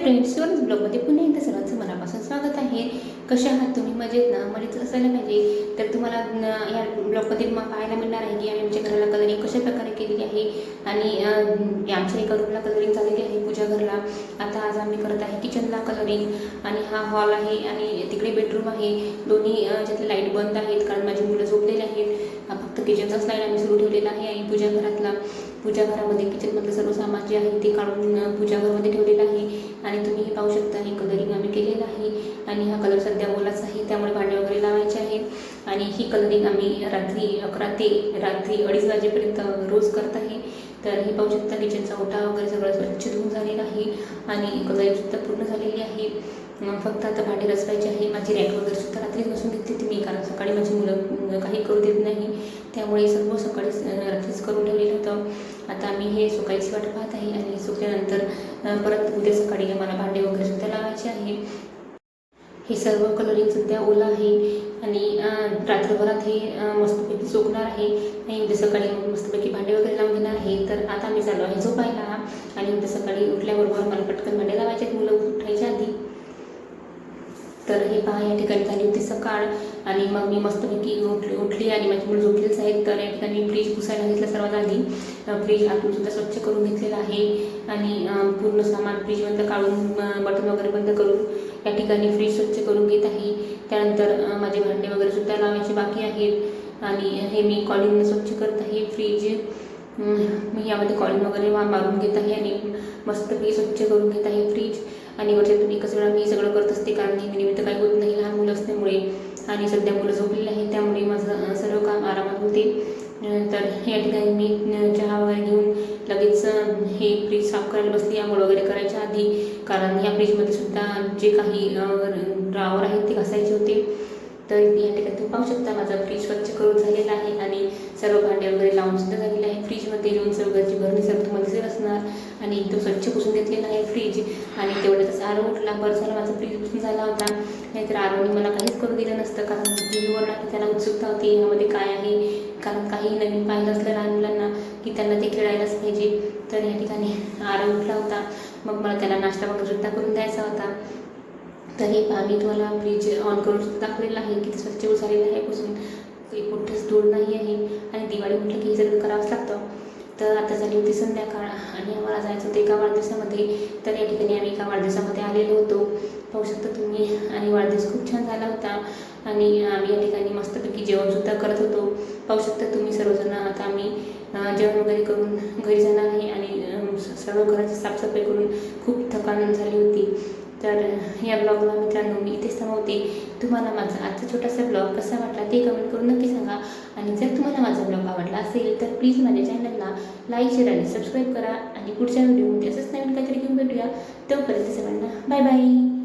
Friends शिवण ब्लॉगमध्ये पुन्हा एकदा सर्वांचं मनापासून स्वागत आहे. कशा आहात तुम्ही? मजेत ना? मजेत असायला पाहिजे. तर तुम्हाला या ब्लॉगमध्ये मग पाहायला मिळणार आहे की आम्ही आमच्या घराला कलरिंग कशा प्रकारे केलेली आहे. आणि आमच्या एका रूमला कलरिंग झालेली आहे पूजा घरला. आता आज आम्ही करत आहे किचनला कलरिंग आणि हा हॉल आहे आणि तिकडे बेडरूम आहे. दोन्ही ज्यातले लाइट बंद आहेत कारण माझी मुलं झोपलेली आहेत. तर किचनचा स्लाईड आम्ही सुरू ठेवलेला आहे आणि पूजा घरातला पूजा घरामध्ये किचनमधलं सर्व सामान जे आहे ते काढून पूजाघरमध्ये पूजा घरामध्ये ठेवलेलं आहे. आणि तुम्ही हे पाहू शकता हे कलरिंग आम्ही केलेलं आहे. आणि हा कलर सध्या ओलाच आहे त्यामुळे भांडे वगैरे लावायचे आहे. आणि ही कलरिंग आम्ही रात्री अकरा ते रात्री अडीच वाजेपर्यंत रोज करत आहे. तर हे पाहू शकता किचनचा ओटा वगैरे सगळं स्वच्छ धुवून झालेला आहे. आणि कलरिंगसुद्धा पूर्ण झालेली आहे. फक्त आता भांडे रचवायचे आहे. माझी रॅक वगैरे सुद्धा रात्रीच बसून घेतली ती मी कारण सकाळी माझी मुलं काही करू देत नाही. त्यामुळे सर्व सकाळीच अं, रात्रीच करून ठेवलेलं होतं. आता आम्ही हे सुकायची वाट पाहत आहे आणि सुकल्यानंतर परत उद्या सकाळी आम्हाला भांडे वगैरे सुद्धा लावायचे आहे. हे सर्व कलरिंग सध्या ओला आहे आणि रात्रभरात हे मस्तपैकी सुकणार आहे. आणि उद्या सकाळी मस्तपैकी भांडे वगैरे लावून घेणार आहे. तर आता मी चालू आहे झोपायला आणि उद्या सकाळी उठल्याबरोबर मला पटकन भांडे लावायचे आहेत मुलं. तर हे पहा या ठिकाणी झाली होती सकाळ. आणि मग मी मस्तपैकी उठली उठली आणि माझी मुलं झोपलेच आहेत तर या ठिकाणी फ्रीज पुसायला घेतलं सर्वात आधी. फ्रीज आतून सुद्धा स्वच्छ करून घेतलेला आहे. आणि पूर्ण सामान फ्रीजमधलं काढून बटन वगैरे बंद करून या ठिकाणी फ्रीज स्वच्छ करून घेत आहे. त्यानंतर माझे भांडे वगैरे सुद्धा लावायचे बाकी आहेत. आणि हे मी कॉलिंगने स्वच्छ करत आहे. फ्रीज मी यामध्ये कॉलिंग वगैरे वा- मारून घेत आहे आणि मस्तपैकी स्वच्छ करून घेत आहे फ्रीज. आणि वर्षातून एकच वेळा मी सगळं करत असते कारण नेहमी काही होत नाही लहान मुलं असल्यामुळे. आणि सध्या मुलं झोपलेली आहेत त्यामुळे माझं सर्व काम आरामात होते. तर या ठिकाणी मी चहा वगैरे घेऊन लगेच हे फ्रीज साफ करायला बसली आंघोळ वगैरे करायच्या आधी. कारण या फ्रीजमध्ये सुद्धा जे काही ड्रावर आहेत ते घासायचे होते. तर या ठिकाणी तुम्ही पाहू शकता माझा फ्रीज स्वच्छ करून झालेला आहे आणि सर्व भांडे वगैरे लावून सुद्धा झालेले आहे फ्रीजमध्ये येऊन सर्व घरची भरणी सर्व तुम्हाला दिसत असणार तो स्वच्छ पुसून घेतलेला आहे फ्रीज आणि तेवढ्यातच आरो उठला बरं झालं माझा फ्रीज पुसून झाला होता. नाहीतर आरोने मला काहीच करू दिलं नसतं कारण टीव्हीवर त्याला उत्सुकता होती यामध्ये काय आहे? कारण काही नवीन पाहिलं असलं लहान मुलांना की त्यांना ते खेळायलाच पाहिजे. तर या ठिकाणी आरो उठला होता. मग मला त्याला नाश्ता वगैरे सुद्धा करून द्यायचा होता. तर हे पहा मी तुम्हाला फ्रीज ऑन करून सुद्धा दाखवलेलं आहे की स्वच्छ झालेलं आहे. पुसून काही कुठेच धूळ नाही आहे. आणि दिवाळी म्हटलं की हे सगळं करावंच लागतं. तर आता झाली होती संध्याकाळ आणि आम्हाला जायचं होतं एका वाढदिवसामध्ये. तर या ठिकाणी आम्ही एका वाढदिवसामध्ये आलेलो होतो. पाहू शकता तुम्ही. आणि वाढदिवस खूप छान झाला होता. आणि आम्ही या ठिकाणी मस्तपैकी जेवणसुद्धा करत होतो. पाहू शकता तुम्ही सर्वजण. आता आम्ही जेवण वगैरे करून घरी जाणार आहे आणि सर्व घराची साफसफाई करून खूप थकान झाली होती. तर या ब्लॉगला मित्रांनो मी इथेच थांबवते तुम्हाला माझा आजचा छोटासा ब्लॉग कसा वाटला ते कमेंट करून नक्की सांगा. आणि जर तुम्हाला माझा ब्लॉग आवडला असेल तर प्लीज माझ्या चॅनलला लाईक शेअर आणि सबस्क्राईब करा. आणि पुढच्या व्हिडिओमध्ये असंच नवीन काहीतरी घेऊन भेटूया. तोपर्यंत सर्वांना बाय बाय